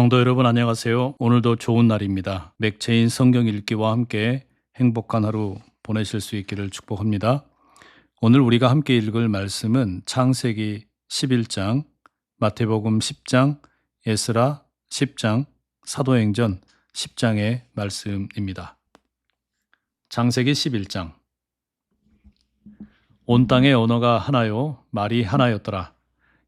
성도 여러분 안녕하세요. 오늘도 좋은 날입니다. 맥체인 성경 읽기와 함께 행복한 하루 보내실 수 있기를 축복합니다. 오늘 우리가 함께 읽을 말씀은 창세기 11장, 마태복음 10장, 에스라 10장, 사도행전 10장의 말씀입니다. 창세기 11장 온 땅의 언어가 하나요 말이 하나였더라.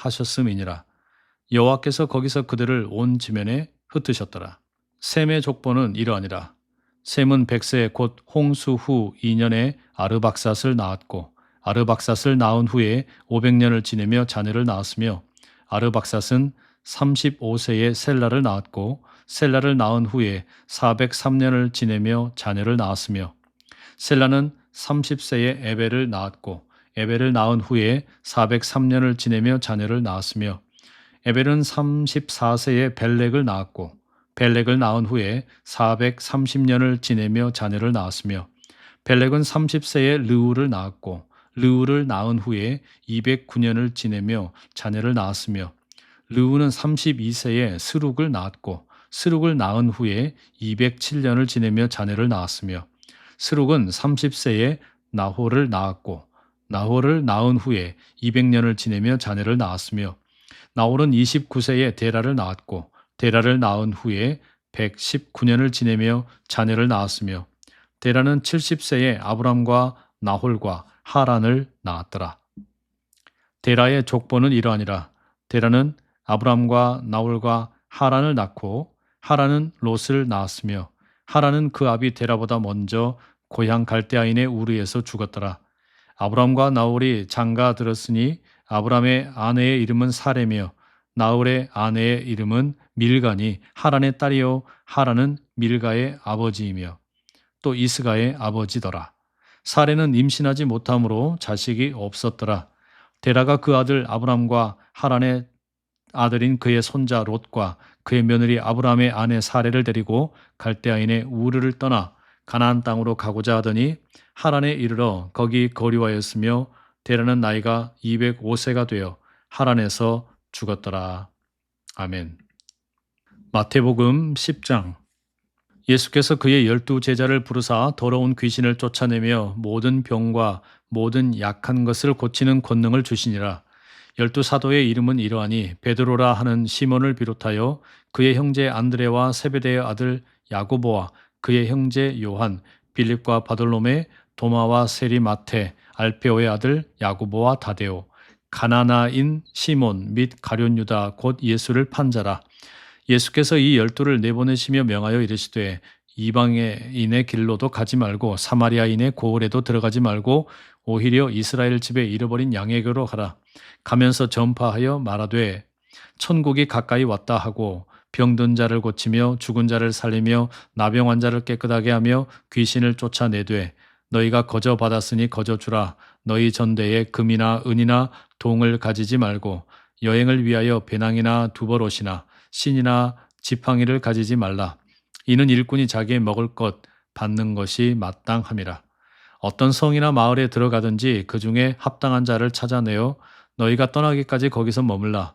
하셨음이니라. 여호와께서 거기서 그들을 온 지면에 흩으셨더라. 셈의 족보는 이러하니라. 셈은 백세 곧 홍수 후 2년에 아르박삿을 낳았고 아르박삿을 낳은 후에 500년을 지내며 자녀를 낳았으며 아르박삿은 35세에 셀라를 낳았고 셀라를 낳은 후에 403년을 지내며 자녀를 낳았으며 셀라는 30세에 에벨을 낳았고 에벨을 낳은 후에 403년을 지내며 자녀를 낳았으며 에벨은 34세에 벨렉을 낳았고 벨렉을 낳은 후에 430년을 지내며 자녀를 낳았으며 벨렉은 30세에 르우를 낳았고 르우를 낳은 후에 209년을 지내며 자녀를 낳았으며 르우는 32세에 스룩을 낳았고 스룩을 낳은 후에 207년을 지내며 자녀를 낳았으며 스룩은 30세에 나홀을 낳았고 나홀을 낳은 후에 200년을 지내며 자녀를 낳았으며 나홀은 29세에 데라를 낳았고 데라를 낳은 후에 119년을 지내며 자녀를 낳았으며 데라는 70세에 아브람과 나홀과 하란을 낳았더라. 데라의 족보는 이러하니라. 데라는 아브람과 나홀과 하란을 낳고 하란은 롯을 낳았으며 하란은 그 아비 데라보다 먼저 고향 갈대아인의 우르에서 죽었더라. 아브람과 나홀이 장가 들었으니 아브람의 아내의 이름은 사레며 나홀의 아내의 이름은 밀가니 하란의 딸이요 하란은 밀가의 아버지이며 또 이스가의 아버지더라. 사레는 임신하지 못함으로 자식이 없었더라. 데라가 그 아들 아브람과 하란의 아들인 그의 손자 롯과 그의 며느리 아브람의 아내 사레를 데리고 갈대아인의 우르를 떠나 가나안 땅으로 가고자 하더니 하란에 이르러 거기 거류하였으며 데라는 나이가 205세가 되어 하란에서 죽었더라. 아멘. 마태복음 10장 예수께서 그의 열두 제자를 부르사 더러운 귀신을 쫓아내며 모든 병과 모든 약한 것을 고치는 권능을 주시니라. 열두 사도의 이름은 이러하니 베드로라 하는 시몬을 비롯하여 그의 형제 안드레와 세베대의 아들 야고보와 그의 형제 요한, 빌립과 바돌로메, 도마와 세리마테, 알페오의 아들 야고보와 다데오, 가나나인 시몬 및 가룟 유다 곧 예수를 판자라. 예수께서 이 열두를 내보내시며 명하여 이르시되 이방인의 길로도 가지 말고 사마리아인의 고을에도 들어가지 말고 오히려 이스라엘 집에 잃어버린 양에게로 가라. 가면서 전파하여 말하되 천국이 가까이 왔다 하고 병든 자를 고치며 죽은 자를 살리며 나병 환자를 깨끗하게 하며 귀신을 쫓아내되 너희가 거저 받았으니 거저 주라. 너희 전대에 금이나 은이나 동을 가지지 말고 여행을 위하여 배낭이나 두벌옷이나 신이나 지팡이를 가지지 말라. 이는 일꾼이 자기의 먹을 것 받는 것이 마땅함이라. 어떤 성이나 마을에 들어가든지 그 중에 합당한 자를 찾아내어 너희가 떠나기까지 거기서 머물라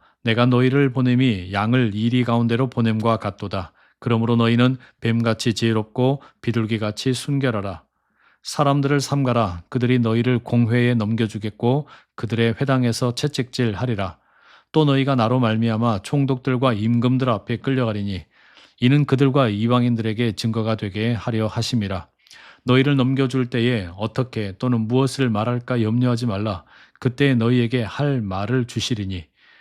내가 너희를 보냄이 양을 이리 가운데로 보냄과 같도다. 그러므로 너희는 뱀같이 지혜롭고 비둘기같이 순결하라. 사람들을 삼가라. 그들이 너희를 공회에 넘겨주겠고 그들의 회당에서 채찍질 하리라. 또 너희가 나로 말미암아 총독들과 임금들 앞에 끌려가리니 이는 그들과 이방인들에게 증거가 되게 하려 하심이라. 너희를 넘겨줄 때에 어떻게 또는 무엇을 말할까 염려하지 말라. 그때 너희에게 할 말을 주시리니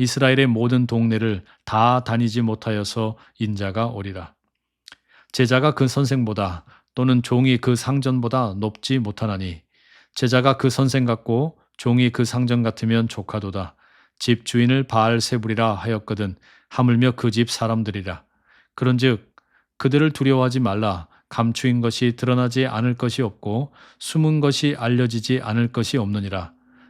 이스라엘의 모든 동네를 다 다니지 못하여서 인자가 오리라. 제자가 그 선생보다 또는 종이 그 상전보다 높지 못하나니 제자가 그 선생 같고 종이 그 상전 같으면 조카도다. 집 주인을 바알세불이라 하였거든 하물며 그 집 사람들이라. 그런즉 그들을 두려워하지 말라. 감추인 것이 드러나지 않을 것이 없고 숨은 것이 알려지지 않을 것이 없느니라.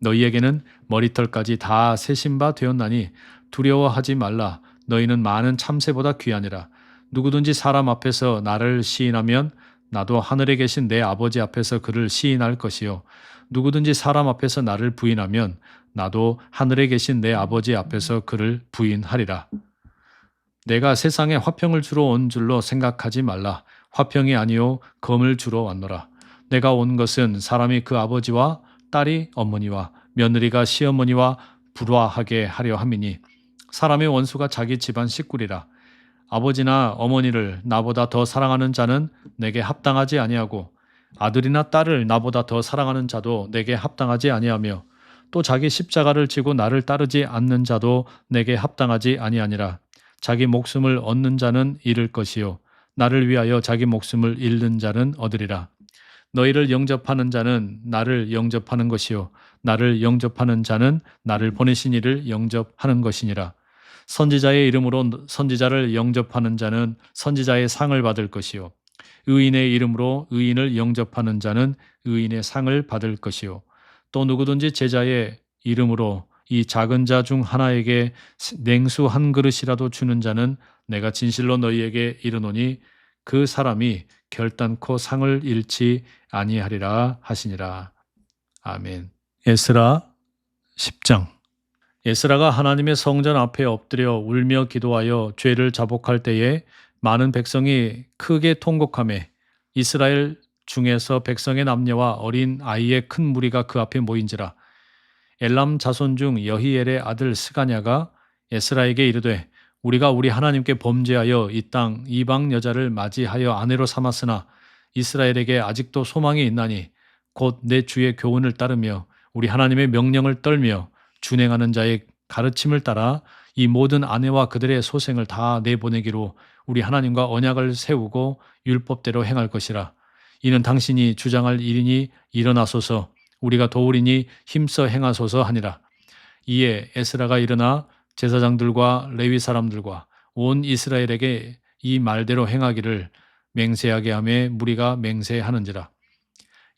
너희에게는 머리털까지 다 세신 바 되었나니 두려워하지 말라. 너희는 많은 참새보다 귀하니라. 누구든지 사람 앞에서 나를 시인하면 나도 하늘에 계신 내 아버지 앞에서 그를 시인할 것이요. 누구든지 사람 앞에서 나를 부인하면 나도 하늘에 계신 내 아버지 앞에서 그를 부인하리라. 내가 세상에 화평을 주러 온 줄로 생각하지 말라. 화평이 아니요 검을 주러 왔노라. 내가 온 것은 사람이 그 아버지와 딸이 어머니와 며느리가 시어머니와 불화하게 하려 함이니 사람의 원수가 자기 집안 식구리라. 아버지나 어머니를 나보다 더 사랑하는 자는 내게 합당하지 아니하고 아들이나 딸을 나보다 더 사랑하는 자도 내게 합당하지 아니하며 또 자기 십자가를 지고 나를 따르지 않는 자도 내게 합당하지 아니하니라. 자기 목숨을 얻는 자는 잃을 것이요 나를 위하여 자기 목숨을 잃는 자는 얻으리라. 너희를 영접하는 자는 나를 영접하는 것이요. 나를 영접하는 자는 나를 보내신 이를 영접하는 것이니라. 선지자의 이름으로 선지자를 영접하는 자는 선지자의 상을 받을 것이요. 의인의 이름으로 의인을 영접하는 자는 의인의 상을 받을 것이요. 또 누구든지 제자의 이름으로 이 작은 자 중 하나에게 냉수 한 그릇이라도 주는 자는 내가 진실로 너희에게 이르노니 그 사람이 결단코 상을 잃지 아니하리라 하시니라. 아멘. 에스라 10장 에스라가 하나님의 성전 앞에 엎드려 울며 기도하여 죄를 자복할 때에 많은 백성이 크게 통곡하며 이스라엘 중에서 백성의 남녀와 어린 아이의 큰 무리가 그 앞에 모인지라 엘람 자손 중 여히엘의 아들 스가냐가 에스라에게 이르되 우리가 우리 하나님께 범죄하여 이 땅 이방 여자를 맞이하여 아내로 삼았으나 이스라엘에게 아직도 소망이 있나니 곧 내 주의 교훈을 따르며 우리 하나님의 명령을 떨며 준행하는 자의 가르침을 따라 이 모든 아내와 그들의 소생을 다 내보내기로 우리 하나님과 언약을 세우고 율법대로 행할 것이라. 이는 당신이 주장할 일이니 일어나소서 우리가 도우리니 힘써 행하소서 하니라. 이에 에스라가 일어나 제사장들과 레위 사람들과 온 이스라엘에게 이 말대로 행하기를 맹세하게 하며 무리가 맹세하는지라.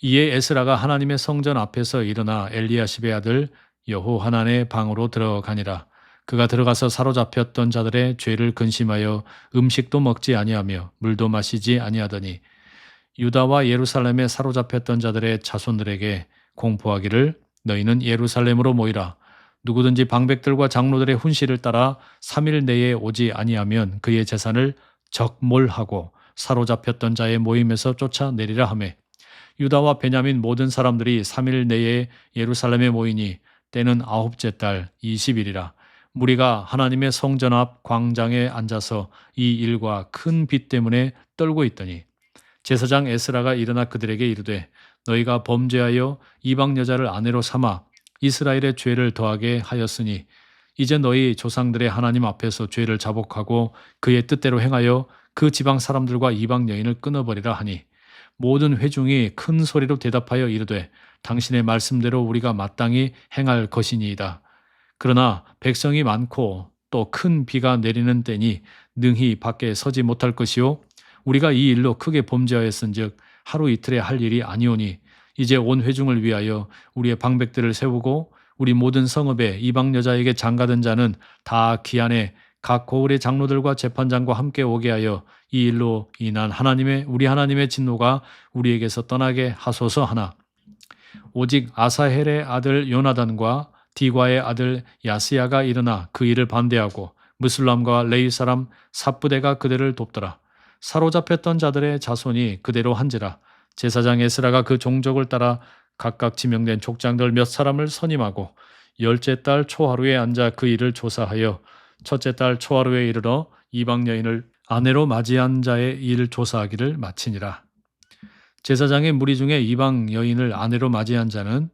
이에 에스라가 하나님의 성전 앞에서 일어나 엘리야십의 아들 여호하난의 방으로 들어가니라. 그가 들어가서 사로잡혔던 자들의 죄를 근심하여 음식도 먹지 아니하며 물도 마시지 아니하더니 유다와 예루살렘에 사로잡혔던 자들의 자손들에게 공포하기를 너희는 예루살렘으로 모이라. 누구든지 방백들과 장로들의 훈시를 따라 3일 내에 오지 아니하면 그의 재산을 적몰하고 사로잡혔던 자의 모임에서 쫓아내리라 하매. 유다와 베냐민 모든 사람들이 3일 내에 예루살렘에 모이니 때는 아홉째 달 20일이라. 무리가 하나님의 성전 앞 광장에 앉아서 이 일과 큰 빛 때문에 떨고 있더니 제사장 에스라가 일어나 그들에게 이르되 너희가 범죄하여 이방 여자를 아내로 삼아 이스라엘의 죄를 더하게 하였으니 이제 너희 조상들의 하나님 앞에서 죄를 자복하고 그의 뜻대로 행하여 그 지방 사람들과 이방 여인을 끊어버리라 하니 모든 회중이 큰 소리로 대답하여 이르되 당신의 말씀대로 우리가 마땅히 행할 것이니이다. 그러나 백성이 많고 또 큰 비가 내리는 때니 능히 밖에 서지 못할 것이요 우리가 이 일로 크게 범죄하였은즉 하루 이틀에 할 일이 아니오니 이제 온 회중을 위하여 우리의 방백들을 세우고 우리 모든 성읍에 이방 여자에게 장가든 자는 다 기한에 각 고을의 장로들과 재판장과 함께 오게 하여 이 일로 인한 하나님의 우리 하나님의 진노가 우리에게서 떠나게 하소서 하나. 오직 아사헬의 아들 요나단과 디과의 아들 야스야가 일어나 그 일을 반대하고 무슬람과 레이 사람 삽부대가 그들을 돕더라. 사로잡혔던 자들의 자손이 그대로 한지라 제사장 에스라가 그 종족을 따라 각각 지명된 족장들 몇 사람을 선임하고 열째 달 초하루에 앉아 그 일을 조사하여 첫째 달 초하루에 이르러 이방 여인을 아내로 맞이한 자의 일을 조사하기를 마치니라. 제사장의 무리 중에 이방 여인을 아내로 맞이한 자는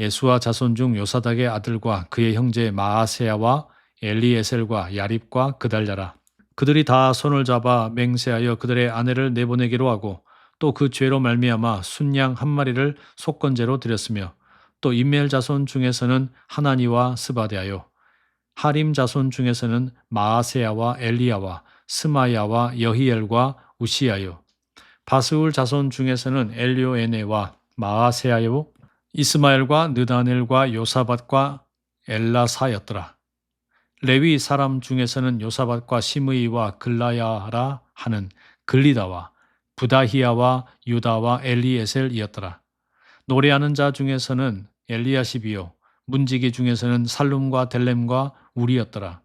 예수와 자손 중 요사닥의 아들과 그의 형제 마아세야와 엘리에셀과 야립과 그달랴라. 그들이 다 손을 잡아 맹세하여 그들의 아내를 내보내기로 하고 또 그 죄로 말미암아 순양 한 마리를 속건제로 드렸으며 또 인멜 자손 중에서는 하나니와 스바데하여 하림 자손 중에서는 마아세야와 엘리야와 스마야와 여히엘과 우시야요. 바스울 자손 중에서는 엘리오에네와 마아세야요. 이스마엘과 느다넬과 요사밭과 엘라사였더라. 레위 사람 중에서는 요사밭과 시므이와 글라야라 하는 글리다와 부다히야와 유다와 엘리에셀이었더라. 노래하는 자 중에서는 엘리야시비요 문지기 중에서는 살룸과 델렘과 우리였더라.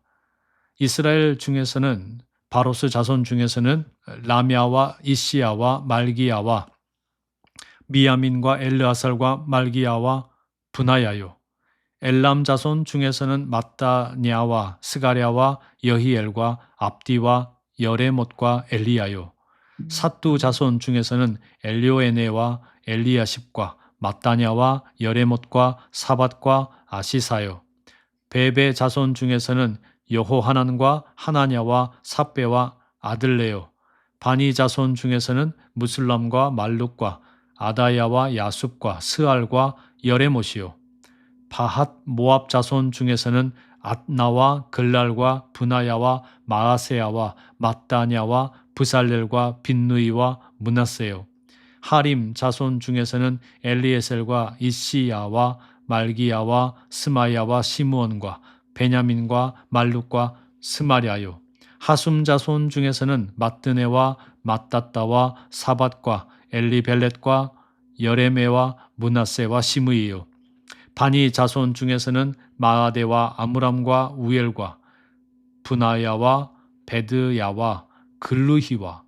이스라엘 중에서는 바로스 자손 중에서는 라미아와 이시야와 말기야와 미야민과 엘르아살과 말기야와 분하야요. 엘람 자손 중에서는 마따냐와 스가랴와 여히엘과 압디와 여레못과 엘리야요. 사뚜 자손 중에서는 엘리오에네와 엘리야십과 마따냐와 여레못과 사밧과 아시사요. 베베 자손 중에서는 여호하난과 하나냐와 삽베와 아들레요. 바니 자손 중에서는 무슬람과 말룩과 아다야와 야숲과 스알과 여레못이요. 바핫 모압 자손 중에서는 앗나와 글랄과 분하야와 마아세야와 마따냐와 부살렐과 빈누이와 문하세요. 하림 자손 중에서는 엘리에셀과 이시야와 말기야와 스마야와 시므온과 베냐민과 말룩과 스마랴요. 하숨 자손 중에서는 마뜨네와 마따따와 사밧과 엘리벨렛과 여레메와 문하세와 시므이요. 바니 자손 중에서는 마아데와 아므람과 우엘과 분하야와 베드야와 글루히와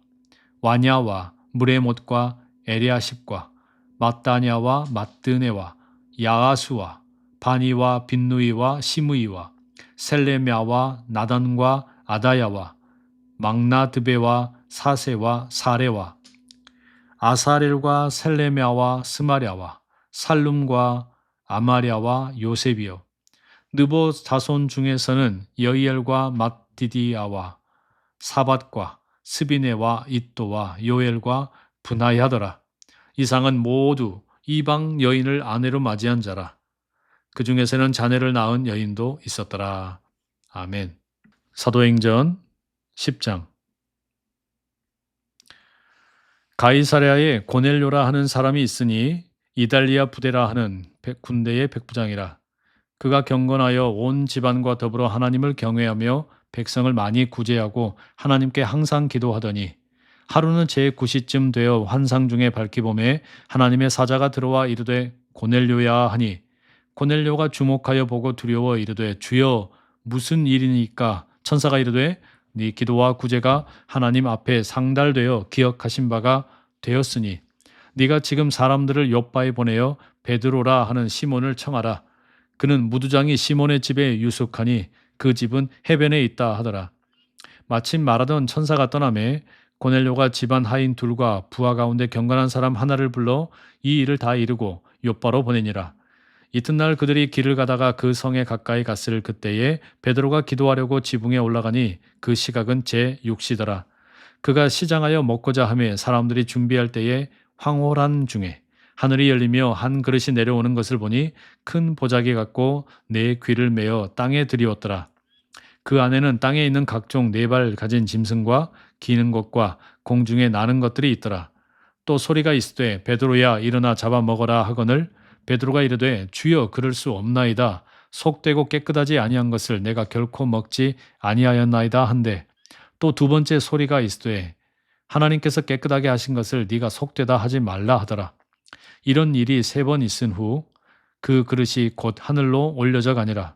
와냐와 무레못과 에리아십과 마따냐와 마뜨네와 야아수와 바니와 빈누이와 시므이와 셀레미아와 나단과 아다야와 망나드베와 사세와 사레와 아사렐과 셀레미아와 스마랴와 살룸과 아마랴와 요셉이요. 느보 자손 중에서는 여이엘과 mat디디아와 사밧과 스비네와 이또와 요엘과 분하야더라. 이상은 모두 이방 여인을 아내로 맞이한 자라. 그 중에서는 자녀를 낳은 여인도 있었더라. 아멘. 사도행전 10장 가이사랴에 고넬료라 하는 사람이 있으니 이달리아 부대라 하는 군대의 백부장이라. 그가 경건하여 온 집안과 더불어 하나님을 경외하며 백성을 많이 구제하고 하나님께 항상 기도하더니 하루는 제9시쯤 되어 환상 중에 밝히봄에 하나님의 사자가 들어와 이르되 고넬료야 하니 고넬료가 주목하여 보고 두려워 이르되 주여 무슨 일이니까 천사가 이르되 네 기도와 구제가 하나님 앞에 상달되어 기억하신 바가 되었으니 네가 지금 사람들을 요바에 보내어 베드로라 하는 시몬을 청하라. 그는 무두장이 시몬의 집에 유숙하니 그 집은 해변에 있다 하더라. 마침 말하던 천사가 떠나매 고넬료가 집안 하인 둘과 부하 가운데 경건한 사람 하나를 불러 이 일을 다 이루고 요바로 보내니라. 이튿날 그들이 길을 가다가 그 성에 가까이 갔을 그때에 베드로가 기도하려고 지붕에 올라가니 그 시각은 제 6시더라. 그가 시장하여 먹고자 하며 사람들이 준비할 때에 황홀한 중에 하늘이 열리며 한 그릇이 내려오는 것을 보니 큰 보자기 같고 네 귀를 메어 땅에 들이웠더라. 그 안에는 땅에 있는 각종 네 발 가진 짐승과 기는 것과 공중에 나는 것들이 있더라. 또 소리가 있으되 베드로야 일어나 잡아 먹어라 하거늘 베드로가 이르되 주여 그럴 수 없나이다. 속되고 깨끗하지 아니한 것을 내가 결코 먹지 아니하였나이다 한데 또 두 번째 소리가 있으되 하나님께서 깨끗하게 하신 것을 네가 속되다 하지 말라 하더라. 이런 일이 세 번 있은 후 그 그릇이 곧 하늘로 올려져 가니라.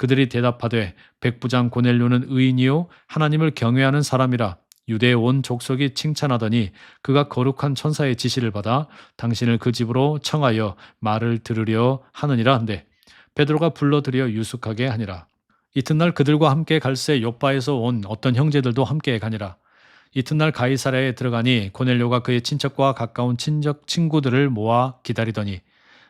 그들이 대답하되 백부장 고넬료는 의인이요 하나님을 경외하는 사람이라 유대의 온 족속이 칭찬하더니 그가 거룩한 천사의 지시를 받아 당신을 그 집으로 청하여 말을 들으려 하느니라 한데 베드로가 불러들여 유숙하게 하니라. 이튿날 그들과 함께 갈새 요바에서 온 어떤 형제들도 함께 가니라. 이튿날 가이사랴에 들어가니 고넬료가 그의 친척과 가까운 친척 친구들을 모아 기다리더니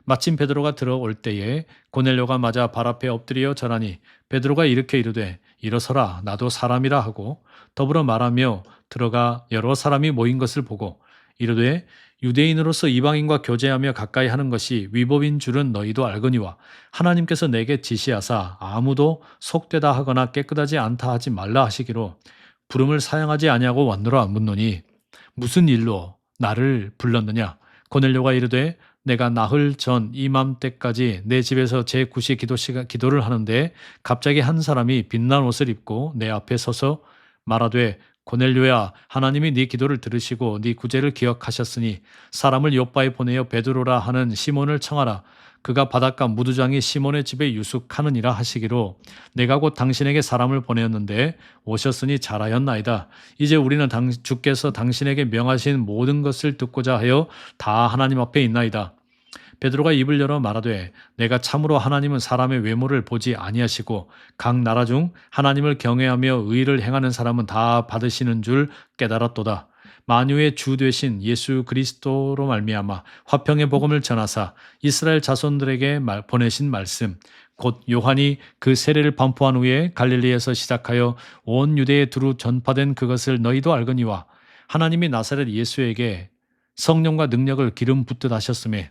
마침 베드로가 들어올 때에 고넬료가 맞아 발 앞에 엎드려 절하니 베드로가 이렇게 이르되 일어서라 나도 사람이라 하고 더불어 말하며 들어가 여러 사람이 모인 것을 보고 이르되 유대인으로서 이방인과 교제하며 가까이 하는 것이 위법인 줄은 너희도 알거니와 하나님께서 내게 지시하사 아무도 속되다 하거나 깨끗하지 않다 하지 말라 하시기로 부름을 사용하지 아니하고 왔노라 묻노니 무슨 일로 나를 불렀느냐? 고넬료가 이르되 내가 나흘 전 이맘때까지 내 집에서 제 구시 기도 시간 기도를 하는데 갑자기 한 사람이 빛난 옷을 입고 내 앞에 서서 말하되 고넬료야 하나님이 네 기도를 들으시고 네 구제를 기억하셨으니 사람을 요바에 보내어 베드로라 하는 시몬을 청하라 그가 바닷가 무두장이 시몬의 집에 유숙하느니라 하시기로 내가 곧 당신에게 사람을 보내었는데 오셨으니 잘하였나이다. 이제 우리는 당, 주께서 당신에게 명하신 모든 것을 듣고자 하여 다 하나님 앞에 있나이다. 베드로가 입을 열어 말하되 내가 참으로 하나님은 사람의 외모를 보지 아니하시고 각 나라 중 하나님을 경외하며 의를 행하는 사람은 다 받으시는 줄 깨달았도다. 만유의 주 되신 예수 그리스도로 말미암아 화평의 복음을 전하사 이스라엘 자손들에게 말, 보내신 말씀 곧 요한이 그 세례를 반포한 후에 갈릴리에서 시작하여 온 유대에 두루 전파된 그것을 너희도 알거니와 하나님이 나사렛 예수에게 성령과 능력을 기름 붓듯 하셨음에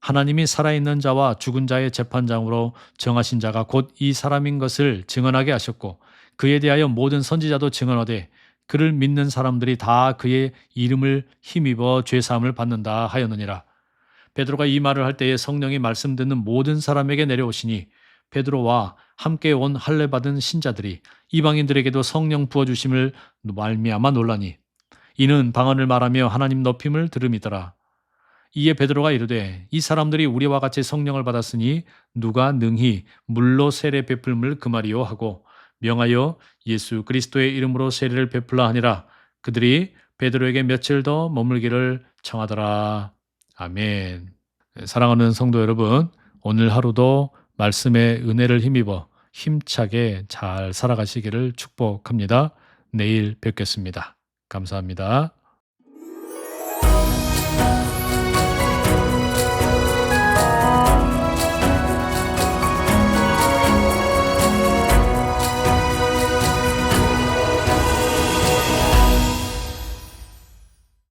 하나님이 살아있는 자와 죽은 자의 재판장으로 정하신 자가 곧 이 사람인 것을 증언하게 하셨고 그에 대하여 모든 선지자도 증언하되 그를 믿는 사람들이 다 그의 이름을 힘입어 죄사함을 받는다 하였느니라. 베드로가 이 말을 할 때에 성령이 말씀 듣는 모든 사람에게 내려오시니 베드로와 함께 온 할례 받은 신자들이 이방인들에게도 성령 부어 주심을 말미암아 놀라니 이는 방언을 말하며 하나님 높임을 들음이더라. 이에 베드로가 이르되 이 사람들이 우리와 같이 성령을 받았으니 누가 능히 물로 세례 베풀물 그 말이요 하고 명하여 예수 그리스도의 이름으로 세례를 베풀라 하니라 그들이 베드로에게 며칠 더 머물기를 청하더라. 아멘. 사랑하는 성도 여러분, 오늘 하루도 말씀의 은혜를 힘입어 힘차게 잘 살아가시기를 축복합니다. 내일 뵙겠습니다. 감사합니다.